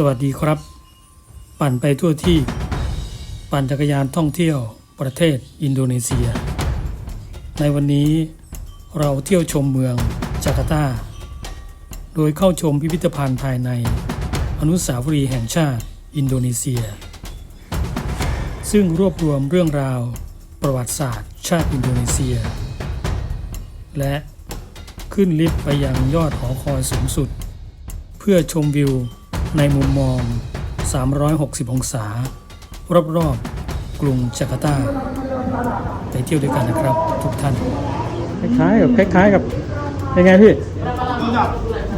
สวัสดีครับ ปั่นไปทั่วที่ ปั่นจักรยานท่องเที่ยวประเทศอินโดนีเซีย ในวันนี้เราเที่ยวชมเมืองจาการ์ตา โดยเข้าชมพิพิธภัณฑ์ภายใน อนุสาวรีย์แห่งชาติอินโดนีเซีย ซึ่งรวบรวมเรื่องราวประวัติศาสตร์ ชาติอินโดนีเซีย และขึ้นลิฟต์ไปยังยอดหอคอยสูงสุด เพื่อชมวิว ในมุมมอง 360 องศา รอบๆ กรุงจาการ์ตา ไปเที่ยวด้วยกันนะครับ ทุกท่าน คล้ายๆกับคล้ายๆกับยังไงพี่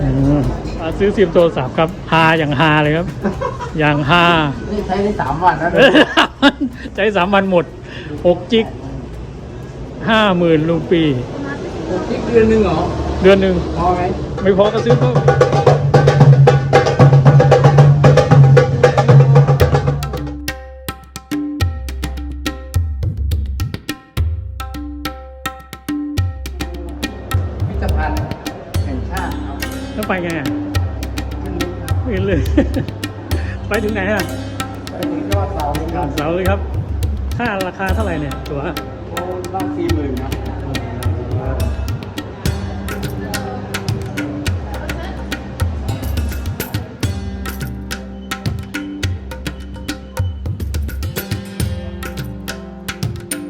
อืมอ่าซื้อซิมโทรศัพท์ครับฮาอย่างฮาเลยครับ อย่างฮา นี่ใช้ได้สามวันนะใช้สามวันหมดหกจิกห้าหมื่นรูปี อีกเดือนหนึ่งเหรอเดือนหนึ่งพอไหม ไม่พอก็ซื้อเพิ่ม ไม่เห็นเลย ไปถึงไหนอะไปถึงยอดเสาเลยครับเสาเลยครับ ค่าราคาเท่าไหร่เนี่ย ตัวโอ้ต้องสี่หมื่นครับ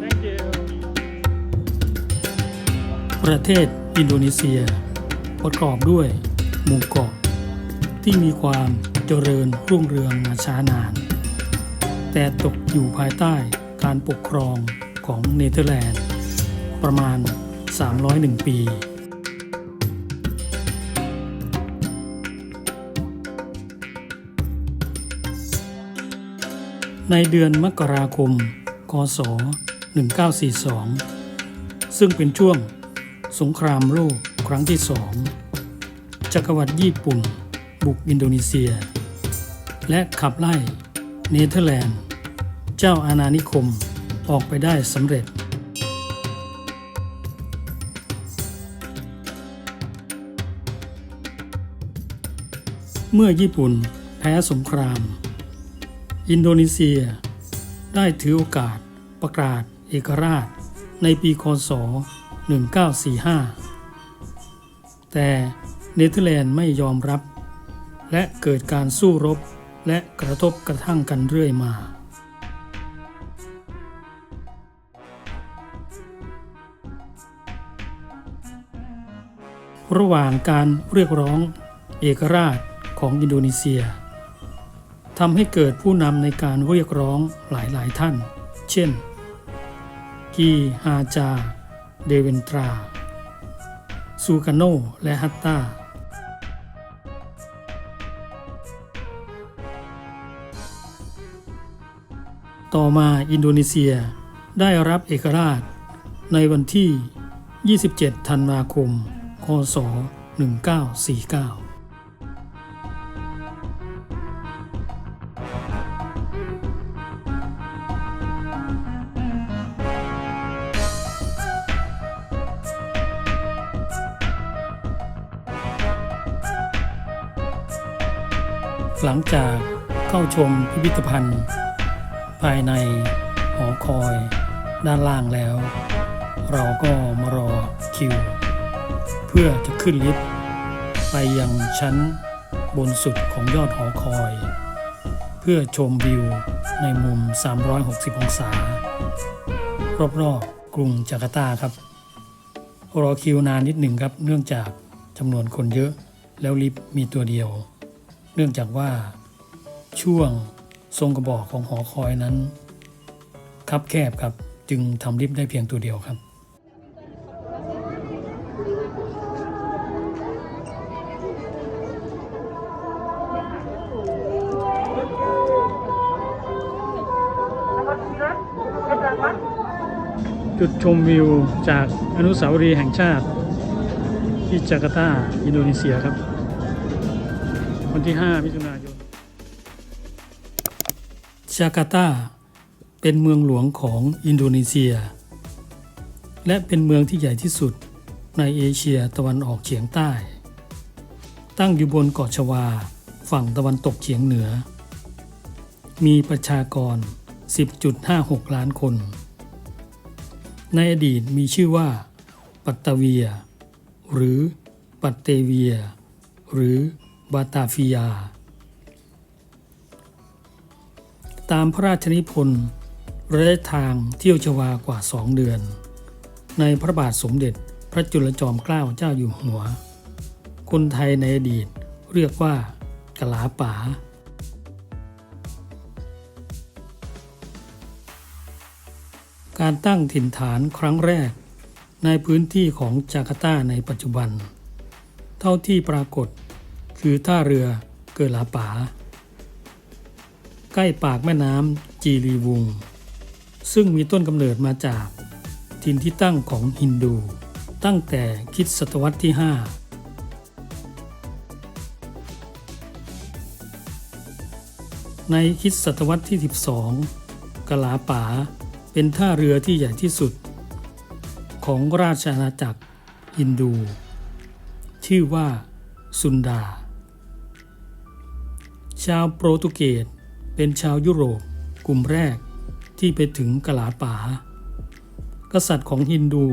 Thank you ประเทศอินโดนีเซีย ประกอบด้วย หมู่เกาะ ที่มีความเจริญรุ่งเรืองมาช้านาน แต่ตกอยู่ภายใต้การปกครองของเนเธอร์แลนด์ ประมาณ 301 ปี ในเดือนมกราคม คศ 1942 ซึ่งเป็นช่วงสงครามโลกครั้งที่สองจักรวรรดิญี่ปุ่น บุกอินโดนีเซีย และขับไล่เนเธอร์แลนด์ เจ้าอาณานิคมออกไปได้สำเร็จ เมื่อญี่ปุ่นแพ้สงคราม อินโดนีเซียได้ถือโอกาสประกาศเอกราชในปีคศ 1945 แต่เนเธอร์แลนด์ไม่ยอมรับ และเกิดการสู้รบ และกระทบกระทั่งกันเรื่อยมาระหว่างการเรียกร้องเอกราชของอินโดนีเซียทำให้เกิดผู้นำในการเรียกร้องหลายๆท่าน เช่น กีฮาจา เดเวนตรา ซูกาโน และฮัตตา ต่อมาอินโดนีเซียได้รับเอกราช ในวันที่ 27 ธันวาคม คศ 1949หลังจากเข้าชมพิพิธภัณฑ์ ภายในหอคอยด้านล่างแล้ว เราก็มารอคิว เพื่อจะขึ้นลิฟต์ไปยังชั้นบนสุดของยอดหอคอย เพื่อชมวิวในมุม 360 องศา รอบๆกรุงจาการ์ตาครับ รอคิวนานนิดหนึ่งครับ เนื่องจากจำนวนคนเยอะแล้วลิฟต์มีตัวเดียว เนื่องจากว่าช่วง ทรงกระบอกของหอคอยนั้น คับแคบครับจึงทำลิฟต์ได้เพียงตัวเดียวครับ จุดชมวิวจากอนุสาวรีย์แห่งชาติ ที่จาการ์ตา อินโดนีเซียครับ วันที่ 5 มิถุนายน จาการ์ตา เป็นเมืองหลวงของอินโดนีเซีย และเป็นเมืองที่ใหญ่ที่สุดในเอเชียตะวันออกเฉียงใต้ ตั้งอยู่บนเกาะชวา ฝั่งตะวันตกเฉียงเหนือ มีประชากร 10.56 ล้านคน ในอดีตมีชื่อว่า ปัตตาเวีย หรือปัตเตเวีย หรือบาตาฟิยา ตามพระราชนิพนธ์ระยะทางเที่ยวชวากว่า2เดือน ในพระบาทสมเด็จพระจุลจอมเกล้าเจ้าอยู่หัว คนไทยในอดีตเรียกว่ากะลาป๋าการตั้งถิ่นฐานครั้งแรก ในพื้นที่ของจาการ์ตาในปัจจุบัน เท่าที่ปรากฏ คือท่าเรือเกลาป๋า ใกล้ปากแม่น้ำจีรีวง ซึ่งมีต้นกำเนิดมาจากถิ่นที่ตั้งของฮินดู ตั้งแต่คิดศตวรรษที่ 5 ในคิดศตวรรษที่ 12 กลาป๋าเป็นท่าเรือที่ใหญ่ที่สุด ของราชอาณาจักรฮินดู ชื่อว่าซุนดา ชาวโปรตุเกส เป็นชาวยุโรปกลุ่มแรกที่ไปถึงกลาป๋ากษัตริย์ของฮินดู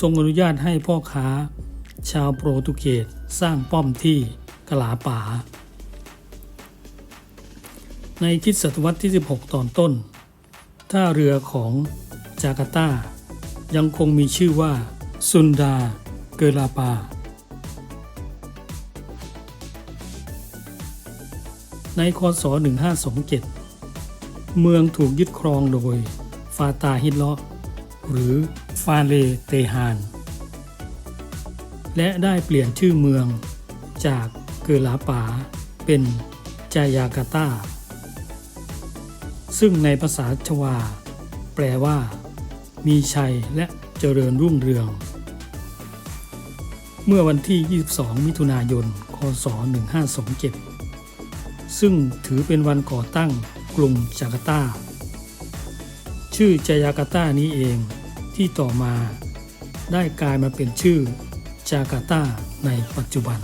ทรงอนุญาตให้พ่อค้า ชาวโปรตุเกสสร้างป้อมที่กลาป๋าในคิดศตวรรษที่ 16 ตอนต้น ท่าเรือของจาการ์ตายังคงมีชื่อว่าซุนดาเกลาปา ในคศ 1527 เมืองถูกยึดครองโดยฟาตาฮิตลาะหรือฟาเลเตฮาน และได้เปลี่ยนชื่อเมืองจากเกลาปาเป็นจายากาตา ซึ่งในภาษาชวา แปลว่า มีชัยและเจริญรุ่งเรือง เมื่อวันที่ 22 มิถุนายน คศ 1527 ซึ่งถือเป็นวันก่อตั้งกรุงจาการ์ตา ชื่อจายากาตานี้เองที่ต่อมาได้กลายมาเป็นชื่อจาการ์ตาในปัจจุบัน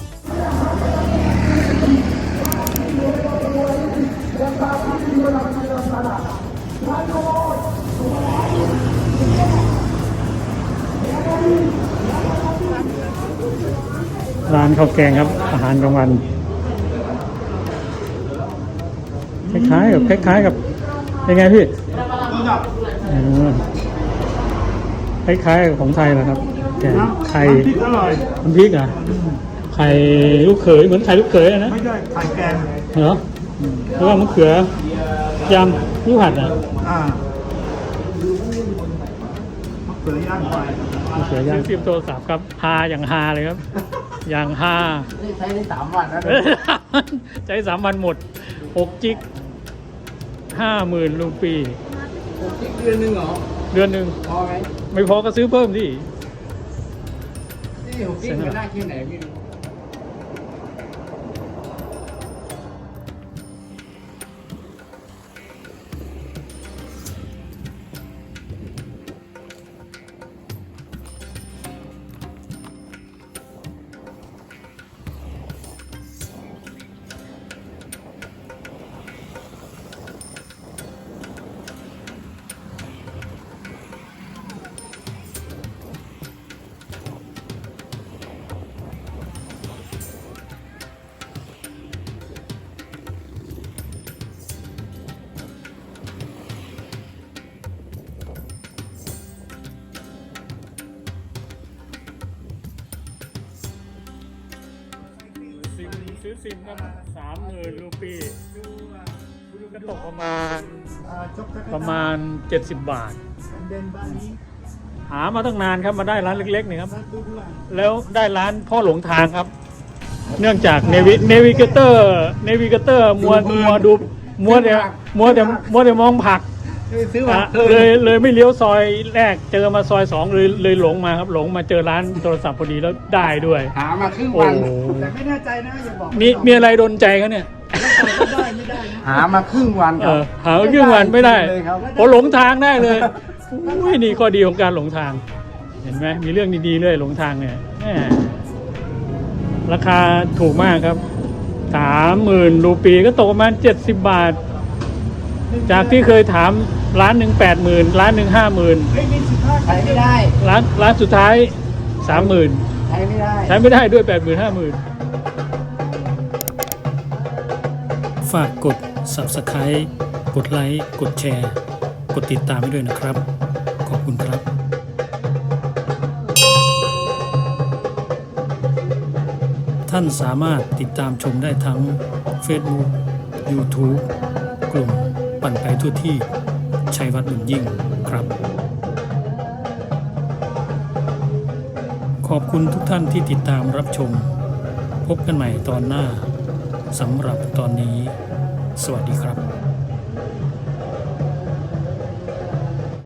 ร้านข้าวแกงครับอาหารกลางวัน คล้ายๆกับคล้ายๆกับเป็นไงพี่อืมคล้ายๆกับของไทยนะครับแกงไข่พริกอร่อยน้ำพริกเหรอะไข่ลูกเขยเหมือนไข่ลูกเขยอะนะไม่ใช่ไข่แกงเหรอแล้วก็มะเขือยำลูกผัดอะอ่าเปื่อยย่างไฟมะเขือย่างซิมโทรศัพท์ครับฮาอย่างฮาเลยครับ อย่างฮานี่ใช้ได้สามวันแล้วใช้สามวันหมดหกจิก ห้าหมื่นรูปีเดือนหนึงเหรอ เดือนหนึ่งพอไหมไม่พอก็ซื้อเพิ่มดิ นี่ผมกินมันได้แค่ไหนไม่รู้ ซิมซื้อซิมก็สามหมื่นรูปีก็ตกประมาณอ่าจกตะกประมาณเจ็ดสิบบาทเดินบ้านนี้หามาตั้งนานครับมาได้ร้านเล็กๆนี่ครับบ้านดูด้วยแล้วได้ร้านพ่อหลงทางครับ เนื่องจากเนวิเนวิเกเตอร์เนวิเกเตอร์มัวมัวดูมัวแต่มัวแต่มัวแต่มองผัก ซื้อมาอะเลย เลยไม่เลี้ยวซอยแรกเจอมาซอยสองเลยเลยหลงมาครับหลงมาเจอร้านโทรศัพท์พอดีแล้วได้ด้วย หามาครึ่งวัน โอ้แต่ไม่แน่ใจนะอย่าบอกมีมีอะไรโดนใจเขาเนี่ย ไม่ได้ไม่ได้นะหามาครึ่งวันเออหาเครื่องวันไม่ได้เลยครับโอ้หลงทางได้เลยอุ้ยนี่ข้อดีของการหลงทาง เห็นไหมมีเรื่องดีๆเลยหลงทางเนี่ยแหมราคาถูกมากครับถสามหมื่นรูปีก็ตกประมาณเจ็ดสิบบาท จากที่เคยถามร้านหนึ่งแปดหมื่นร้านหนึ่งห้าหมื่นใช้ไม่ได้ร้านร้านสุดท้ายสามหมื่นใช้ไม่ได้ใช้ไม่ได้ด้วยแปดหมื่นห้าหมื่นฝากกด subscribe กดไลค์กดแชร์ กดติดตามให้ด้วยนะครับ ขอบคุณครับท่านสามารถติดตามชมได้ทั้ง Facebook YouTube กลุ่ม ปั่นไปทั่วที่ชัยวัฒน์บุญยิ่งครับ ขอบคุณทุกท่านที่ติดตามรับชม พบกันใหม่ตอนหน้าสำหรับตอนนี้ สวัสดีครับ